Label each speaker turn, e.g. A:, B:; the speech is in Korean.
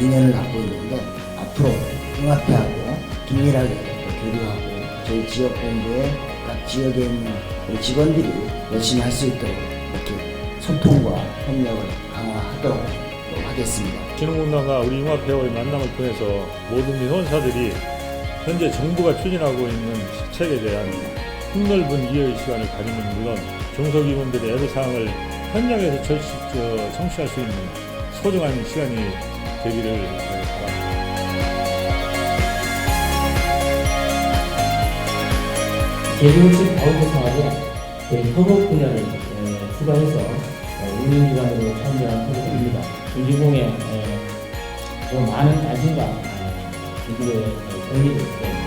A: 인연을 갖고 있는데 앞으로 융합회하고 긴밀하게 또 교류하고 저희 지역 본부의 각 지역에 있는 우리 직원들이 열심히 할 수 있도록 이렇게 소통과 협력을 강화하도록 또 하겠습니다.
B: 진흥공단과 우리 융합회와의 만남을 통해서 모든 회원사들이 현재 정부가 추진하고 있는 시책에 대한 폭넓은 이해의 시간을 가지는 물론 중소기업들의 애로사항을 현장에서 절시, 저, 성취할 수 있는 소중한 시간이 되기를 바랍니다.
C: 제주시 바우처사업에 저희 협업 분야를 에, 추가해서 어, 운영기관으로 참여한 협업입니다. 중지공에 많은 관심과 어, 기부의 권리를